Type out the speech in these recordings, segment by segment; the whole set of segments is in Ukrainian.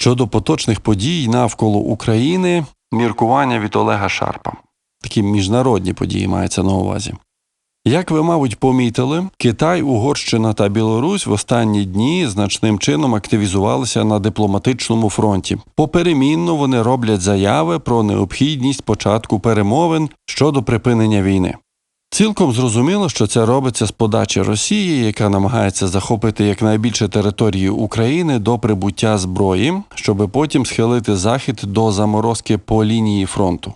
Щодо поточних подій навколо України, міркування від Олега Шарпа. Такі міжнародні події мається на увазі. Як ви, мабуть, помітили, Китай, Угорщина та Білорусь в останні дні значним чином активізувалися на дипломатичному фронті. Поперемінно вони роблять заяви про необхідність початку перемовин щодо припинення війни. Цілком зрозуміло, що це робиться з подачі Росії, яка намагається захопити якнайбільше території України до прибуття зброї, щоби потім схилити захід до заморозки по лінії фронту.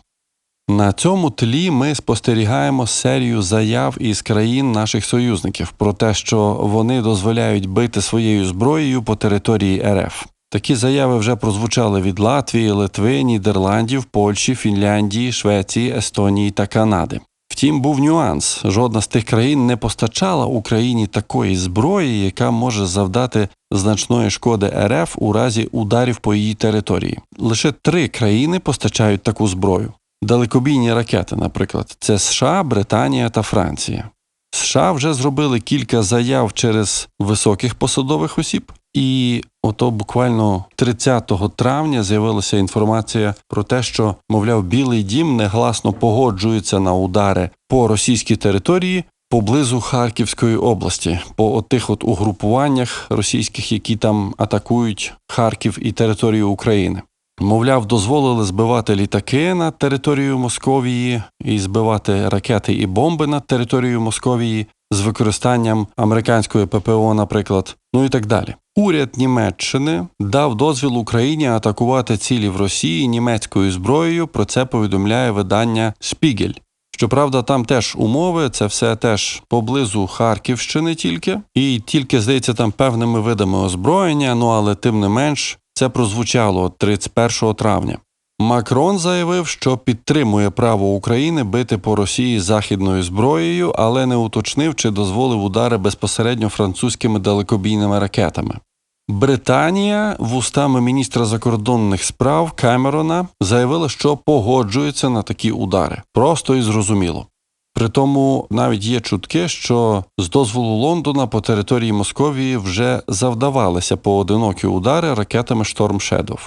На цьому тлі ми спостерігаємо серію заяв із країн наших союзників про те, що вони дозволяють бити своєю зброєю по території РФ. Такі заяви вже прозвучали від Латвії, Литви, Нідерландів, Польщі, Фінляндії, Швеції, Естонії та Канади. Втім, був нюанс: жодна з тих країн не постачала Україні такої зброї, яка може завдати значної шкоди РФ у разі ударів по її території. Лише три країни постачають таку зброю. Далекобійні ракети, наприклад, це США, Британія та Франція. США вже зробили кілька заяв через високих посадових осіб, і ото буквально 30 травня з'явилася інформація про те, що, мовляв, Білий дім негласно погоджується на удари по російській території поблизу Харківської області, по отих от угрупуваннях російських, які там атакують Харків і територію України. Мовляв, дозволили збивати літаки над територією Московії і збивати ракети і бомби над територією Московії з використанням американської ППО, наприклад, ну і так далі. Уряд Німеччини дав дозвіл Україні атакувати цілі в Росії німецькою зброєю. Про це повідомляє видання Шпігель. Щоправда, там теж умови, це все теж поблизу Харківщини тільки, і тільки здається там певними видами озброєння. Ну але тим не менш це прозвучало 31 травня. Макрон заявив, що підтримує право України бити по Росії західною зброєю, але не уточнив, чи дозволив удари безпосередньо французькими далекобійними ракетами. Британія вустами міністра закордонних справ Кемерона заявила, що погоджується на такі удари. Просто і зрозуміло. Притому навіть є чутки, що з дозволу Лондона по території Московії вже завдавалися поодинокі удари ракетами Storm Shadow.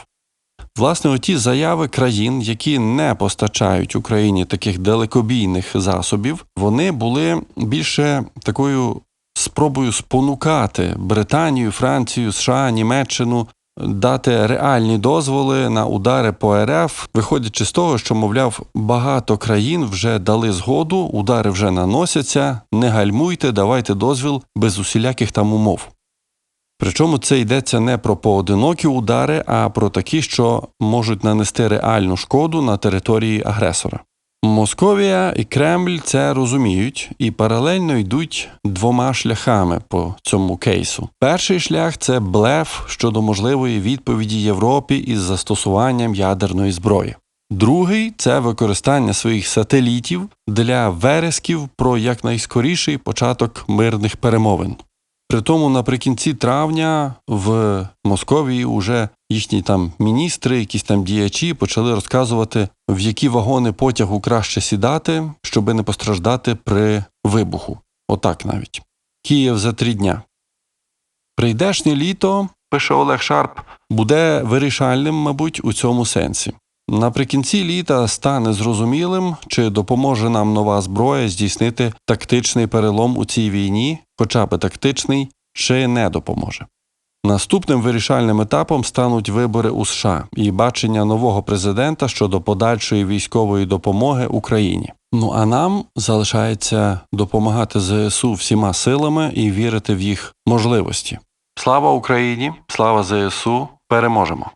Власне, оті заяви країн, які не постачають Україні таких далекобійних засобів, вони були більше такою спробою спонукати Британію, Францію, США, Німеччину дати реальні дозволи на удари по РФ, виходячи з того, що, мовляв, багато країн вже дали згоду, удари вже наносяться, не гальмуйте, давайте дозвіл без усіляких там умов. Причому це йдеться не про поодинокі удари, а про такі, що можуть нанести реальну шкоду на території агресора. Московія і Кремль це розуміють і паралельно йдуть двома шляхами по цьому кейсу. Перший шлях це блеф щодо можливої відповіді Європі із застосуванням ядерної зброї. Другий це використання своїх сателітів для вересків про якнайскоріший початок мирних перемовин. Притому наприкінці травня в Московії вже їхні там міністри, якісь там діячі почали розказувати, в які вагони потягу краще сідати, щоби не постраждати при вибуху. Отак навіть. Київ за три дня. Прийдешнє літо, пише Олег Шарп, буде вирішальним, мабуть, у цьому сенсі. Наприкінці літа стане зрозумілим, чи допоможе нам нова зброя здійснити тактичний перелом у цій війні, хоча б тактичний, чи не допоможе. Наступним вирішальним етапом стануть вибори у США і бачення нового президента щодо подальшої військової допомоги Україні. Ну а нам залишається допомагати ЗСУ всіма силами і вірити в їх можливості. Слава Україні! Слава ЗСУ! Переможемо!